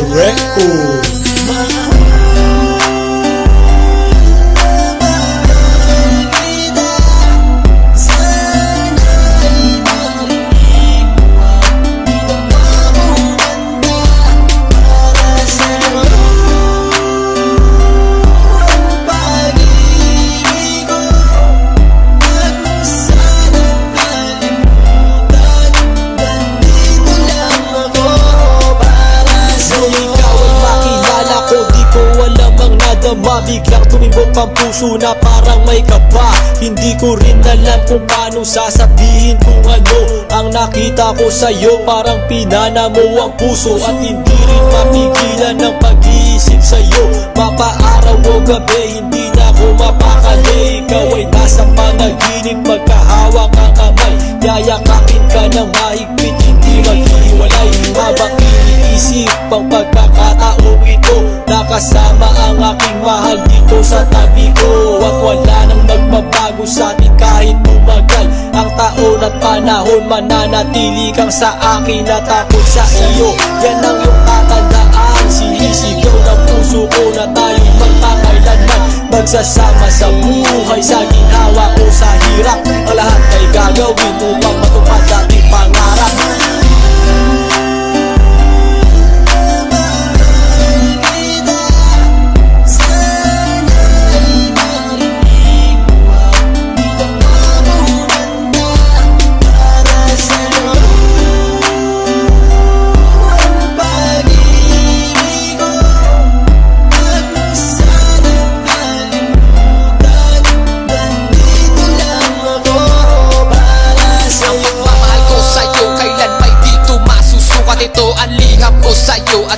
Records. Tumibok ang puso na parang may kaba Hindi ko rin alam kung paano sasabihin kung ano Ang nakita ko sa'yo. Parang pinana mo ang puso At hindi rin mapigilan ng pag-iisip sa'yo. Mapaaraw o gabi hindi na ako mapakali. Ikaw ay nasa panaginip magkahawak ang kamay. Yayakapin ka ng mahigpit hindi maghiwalay Habang iniisip ang pagkakataong ito Nakasama ang aking mahal dito sa tabi ko. At wala nang magbabago sa atin kahit tumagal Ang taon at panahon. Mananatili kang sa akin At ako sa iyo. Yan ang iyong tatandaan Sinisigaw ng puso ko na tayo magpakailanman. Magsasama sa buhay Sa ginawa o sa hirap. Ang lahat ay gagawin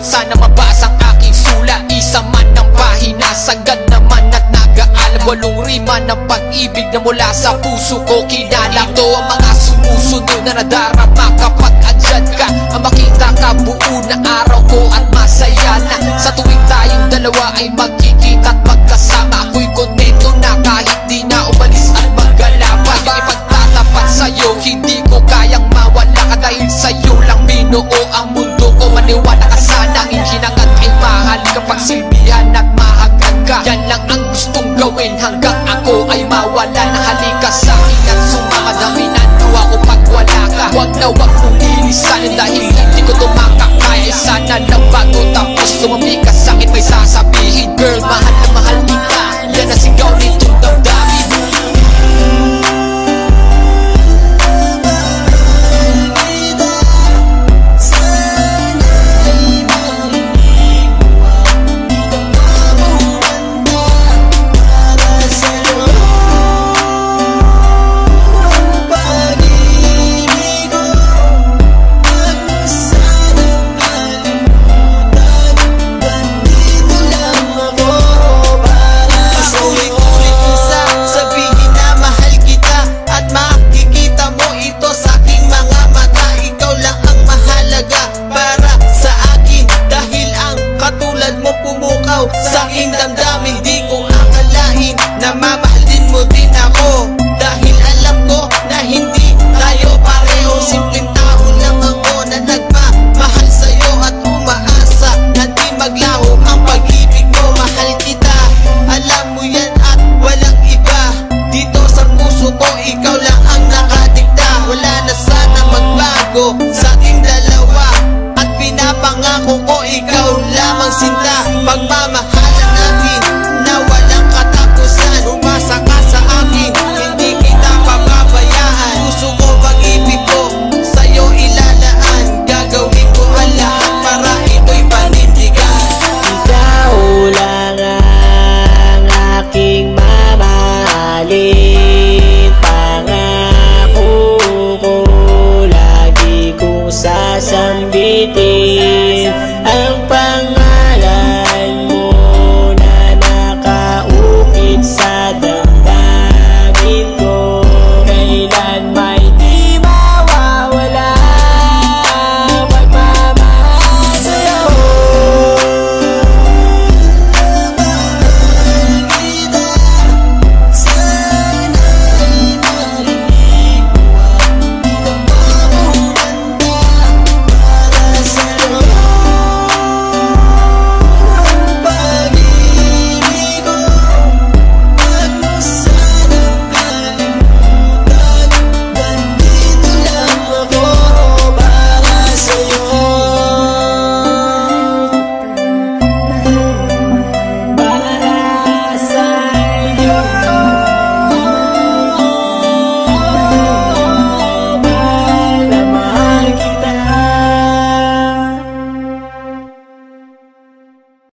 sana mabasa ang aking sula Isa man ng pahina Sagad naman at nag-aalam. Walong rima ng pag-ibig na mula sa puso ko Kinala Ito ang mga sumusunod na nadarama Kapag andyan ka. Ang makita ka buo na araw ko At masaya na. Sa tuwing tayong dalawa ay magkikita na mamahalin mo din ako Dahil alam ko na hindi tayo pareho. Simpleng tao lang ako na nagmamahal sa'yo At umaasa na di maglaho ang pag-ibig mo. Mahal kita, alam mo yan at walang iba. Dito sa puso ko, ikaw lang ang nakadikta. Wala na sana magbago Samviti